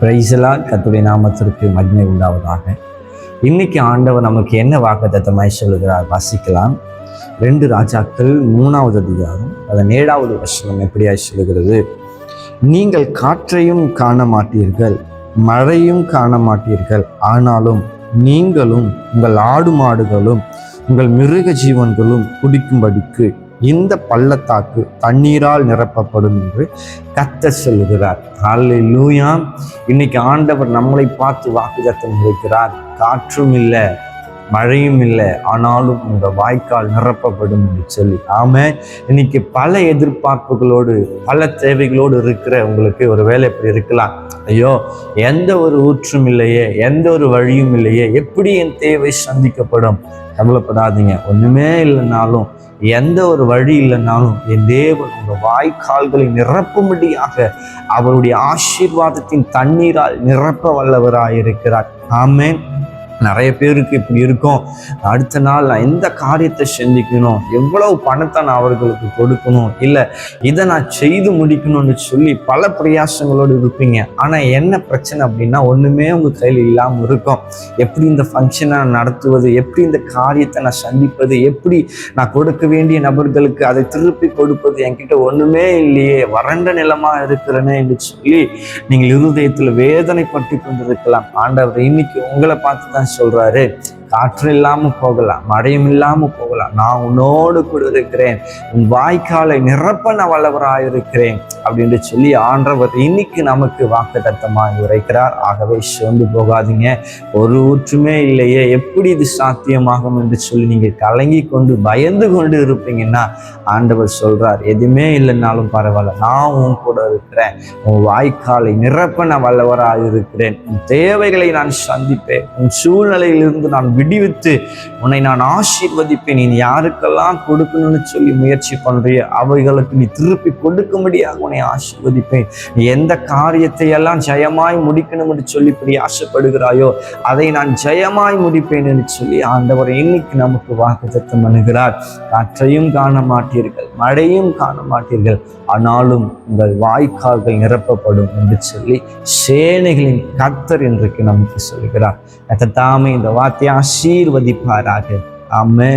பிரைசலா கத்துடைய நாமத்திற்கு மகிமை உண்டாவதாக. இன்னைக்கு ஆண்டவர் நமக்கு என்ன வாக்குத்தத்தமாய் சொல்கிறார் வாசிக்கலாம். ரெண்டு ராஜாக்கள் மூணாவது அதிகாரம் அதன் ஏழாவது வசனம் எப்படியாய் சொல்கிறது நீங்கள் காற்றையும் காண மாட்டீர்கள் மழையும் காண மாட்டீர்கள். ஆனாலும் நீங்களும் உங்கள் ஆடு மாடுகளும் உங்கள் மிருக ஜீவன்களும் குடிக்கும்படிக்கு இந்த பள்ளத்தாக்கு தண்ணீரால் நிரப்பப்படும் என்று கத்த சொல்லுகிறார். அல்லேலூயா இன்னைக்கு ஆண்டவர் நம்மளை பார்த்து வாக்குதத்தம் வைக்கிறார் காற்றும் இல்லை. மழையும் இல்லை ஆனாலும் இந்த வாய்க்கால் நிரப்பப்படும் என்று சொல்லி. ஆம இன்னைக்கு பல எதிர்பார்ப்புகளோடு பல தேவைகளோடு இருக்கிற உங்களுக்கு ஒரு வேலை இப்படி இருக்கலாம். ஐயோ எந்த ஒரு ஊற்றும் இல்லையே எந்த ஒரு வழியும் இல்லையே எப்படி என் தேவை சந்திக்கப்படும்? கவலைப்படாதீங்க. ஒன்றுமே இல்லைனாலும் எந்த ஒரு வழி இல்லைனாலும் என் தேவன் உங்கள் வாய்க்கால்களை நிரப்பும்படியாக அவருடைய ஆசீர்வாதத்தின் தண்ணீரால் நிரப்ப வல்லவராயிருக்கிறார். இருக்கிறார் நிறைய பேருக்கு இப்படி இருக்கும். அடுத்த நாள் நான் எந்த காரியத்தை சிந்திக்கணும்? எவ்வளவு பணத்தை நான் அவர்களுக்கு கொடுக்கணும்? இல்லை இதை நான் செய்து முடிக்கணும்னு சொல்லி பல பிரயாசங்களோடு இருப்பீங்க. ஆனால் என்ன பிரச்சனை அப்படின்னா ஒன்றுமே உங்கள் கையில் இல்லாமல் இருக்கும். எப்படி இந்த ஃபங்க்ஷனை நடத்துவது? எப்படி இந்த காரியத்தை நான் சந்திப்பது? எப்படி நான் கொடுக்க வேண்டிய நபர்களுக்கு அதை திருப்பி கொடுப்பது? என்கிட்ட ஒன்றுமே இல்லையே. வறண்ட நிலமாக இருக்கிறேனே என்று சொல்லி நீங்கள் இருதயத்தில் வேதனைப்பட்டு கொண்டிருக்கலாம். ஆண்டவர் இன்னைக்கு உங்களை பார்த்து தான் சொல்றாரு. காற்று இல்லாமல் போகலாம் மழையும் இல்லாமல் போகலாம். நான் உன்னோடு கூட இருக்கிறேன். உன் வாய்க்காலை நிரப்ப நான் வல்லவராக அப்படின்னு சொல்லி ஆண்டவர் இன்னைக்கு நமக்கு வாக்கு தத்தமாக உரைக்கிறார். ஆகவே சோர்ந்து போகாதீங்க. ஒரு ஊற்றுமே இல்லையே. எப்படி இது சாத்தியமாகும் என்று சொல்லி நீங்கள் கலங்கி கொண்டு பயந்து கொண்டு இருப்பீங்கன்னா ஆண்டவர் சொல்றார் எதுவுமே இல்லைன்னாலும் பரவாயில்ல. நான் உன் கூட இருக்கிறேன். உன் வாய்க்காலை நிரப்ப நான் வல்லவராக இருக்கிறேன். உன் தேவைகளை நான் சந்திப்பேன். உன் சூழ்நிலையிலிருந்து நான் விடுவித்து உன்னை நான் ஆசீர்வதிப்பேன். நீ யாருக்கெல்லாம் கொடுக்கணும்னு சொல்லி முயற்சி பண்றிய அவைகளுக்கு நீ திருப்பி கொடுக்கும்படியாக உன்னை ஆசீர்வதிப்பேன். நீ எந்த காரியத்தை எல்லாம் ஜெயமாய் முடிக்கணும் என்று சொல்லி இப்படி ஆசைப்படுகிறாயோ அதை நான் ஜெயமாய் முடிப்பேன் என்று சொல்லி ஆண்டவர் இன்னைக்கு நமக்கு வாக்குத்தத்தம் பண்ணுகிறார். காற்றையும் காண மாட்டீர்கள் மழையும் காண மாட்டீர்கள் ஆனாலும் உங்கள் வாய்க்கால்கள் நிரப்பப்படும் என்று சொல்லி சேனைகளின் கத்தர் இன்றைக்கு நமக்கு சொல்கிறார். கர்த்தர் தாமே இந்த வார்த்தையை ஆசீர்வதிப்பாராக. ஆமே